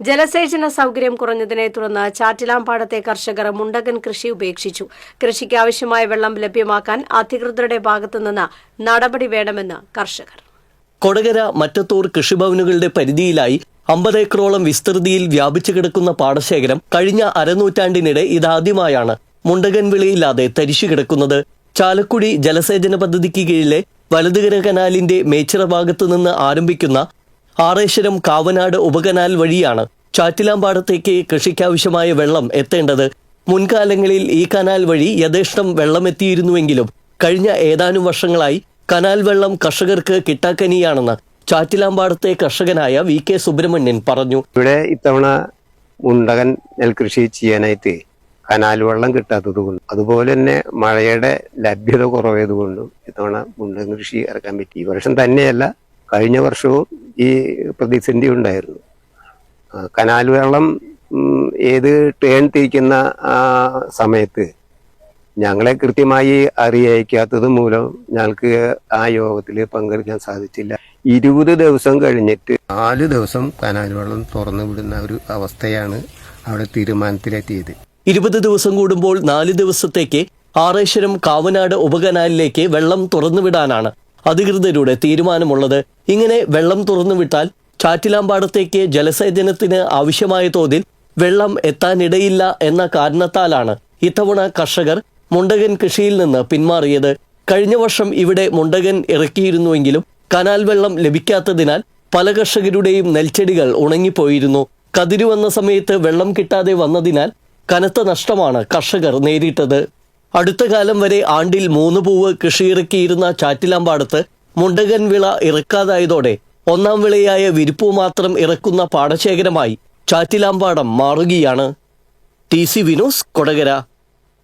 ജലസേചന സൗകര്യം കുറഞ്ഞതിനെ തുടർന്ന് ചാറ്റിലാമ്പാടത്തെ കർഷകർ മുണ്ടകൻ കൃഷി ഉപേക്ഷിച്ചു. കൃഷിക്ക് ആവശ്യമായ വെള്ളം ലഭ്യമാക്കാൻ അധികൃതരുടെ ഭാഗത്തുനിന്ന് നടപടി വേണമെന്ന് കർഷകർ. കൊടകര മറ്റത്തൂർ കൃഷിഭവനുകളുടെ പരിധിയിലായി അമ്പത് ഏക്കറോളം വിസ്തൃതിയിൽ വ്യാപിച്ചു കിടക്കുന്ന പാടശേഖരം കഴിഞ്ഞ അരനൂറ്റാണ്ടിനിടെ ഇതാദ്യമായാണ് മുണ്ടകൻ വിളയില്ലാതെ തരിശു കിടക്കുന്നത്. ചാലക്കുടി ജലസേചന പദ്ധതിക്ക് കീഴിലെ വലതുകര കനാലിന്റെ മേച്ചിറ ഭാഗത്തു നിന്ന് ആരംഭിക്കുന്ന ആറേശ്വരം കാവനാട് ഉപകനാൽ വഴിയാണ് ചാറ്റിലാമ്പാടത്തേക്ക് കൃഷിക്കാവശ്യമായ വെള്ളം എത്തേണ്ടത്. മുൻകാലങ്ങളിൽ ഈ കനാൽ വഴി യഥേഷ്ടം വെള്ളമെത്തിയിരുന്നുവെങ്കിലും കഴിഞ്ഞ ഏതാനും വർഷങ്ങളായി കനാൽ വെള്ളം കർഷകർക്ക് കിട്ടാക്കനിയാണെന്ന് ചാറ്റിലാമ്പാടത്തെ കർഷകനായ വി കെ സുബ്രഹ്മണ്യൻ പറഞ്ഞു. ഇവിടെ ഇത്തവണ മുണ്ടകൻ നെൽകൃഷി ചെയ്യാനായിട്ട് കനാൽ വെള്ളം കിട്ടാത്തത് കൊണ്ടും അതുപോലെ തന്നെ മഴയുടെ ലഭ്യത കുറവായതുകൊണ്ടും ഇത്തവണ മുണ്ടകൻ കൃഷി ഇറക്കാൻ പറ്റി. ഈ വർഷം തന്നെയല്ല കഴിഞ്ഞ വർഷവും ഈ പ്രതിസന്ധി ഉണ്ടായിരുന്നു. കനാൽ വെള്ളം ഏത് ടേൺ തിരിക്കുന്ന സമയത്ത് ഞങ്ങളെ കൃത്യമായി അറിയിക്കാത്തത് മൂലം ഞങ്ങൾക്ക് ആ യോഗത്തിൽ പങ്കെടുക്കാൻ സാധിച്ചില്ല. ഇരുപത് ദിവസം കഴിഞ്ഞിട്ട് നാല് ദിവസം കനാൽ വെള്ളം തുറന്നു വിടുന്ന ഒരു അവസ്ഥയാണ് അവിടെ തീരുമാനത്തിലെത്തിയത്. ഇരുപത് ദിവസം കൂടുമ്പോൾ നാല് ദിവസത്തേക്ക് ആറേശ്വരം കാവനാട് ഉപകനാലിലേക്ക് വെള്ളം തുറന്നുവിടാനാണ് അധികൃതരുടെ തീരുമാനമുള്ളത്. ഇങ്ങനെ വെള്ളം തുറന്നു വിട്ടാൽ ചാറ്റിലാമ്പാടത്തേക്ക് ജലസേചനത്തിന് ആവശ്യമായ തോതിൽ വെള്ളം എത്താനിടയില്ല എന്ന കാരണത്താലാണ് ഇത്തവണ കർഷകർ മുണ്ടകൻ കൃഷിയിൽ നിന്ന് പിന്മാറിയത്. കഴിഞ്ഞ വർഷം ഇവിടെ മുണ്ടകൻ ഇറക്കിയിരുന്നുവെങ്കിലും കനാൽ വെള്ളം ലഭിക്കാത്തതിനാൽ പല കർഷകരുടെയും നെൽച്ചെടികൾ ഉണങ്ങിപ്പോയിരുന്നു. കതിരു വന്ന സമയത്ത് വെള്ളം കിട്ടാതെ വന്നതിനാൽ കനത്ത നഷ്ടമാണ് കർഷകർ നേരിട്ടത്. അടുത്ത കാലം വരെ ആണ്ടിൽ മൂന്ന് പൂവ് കൃഷിയിറക്കിയിരുന്ന ചാറ്റിലാമ്പാടത്ത് മുണ്ടകൻ വിള ഇറക്കാതായതോടെ ഒന്നാം വിളയായ വിരിപ്പൂ മാത്രം ഇറക്കുന്ന പാടശേഖരമായി ചാറ്റിലാമ്പാടം മാറുകയാണ്. T C Vinos Kodakara.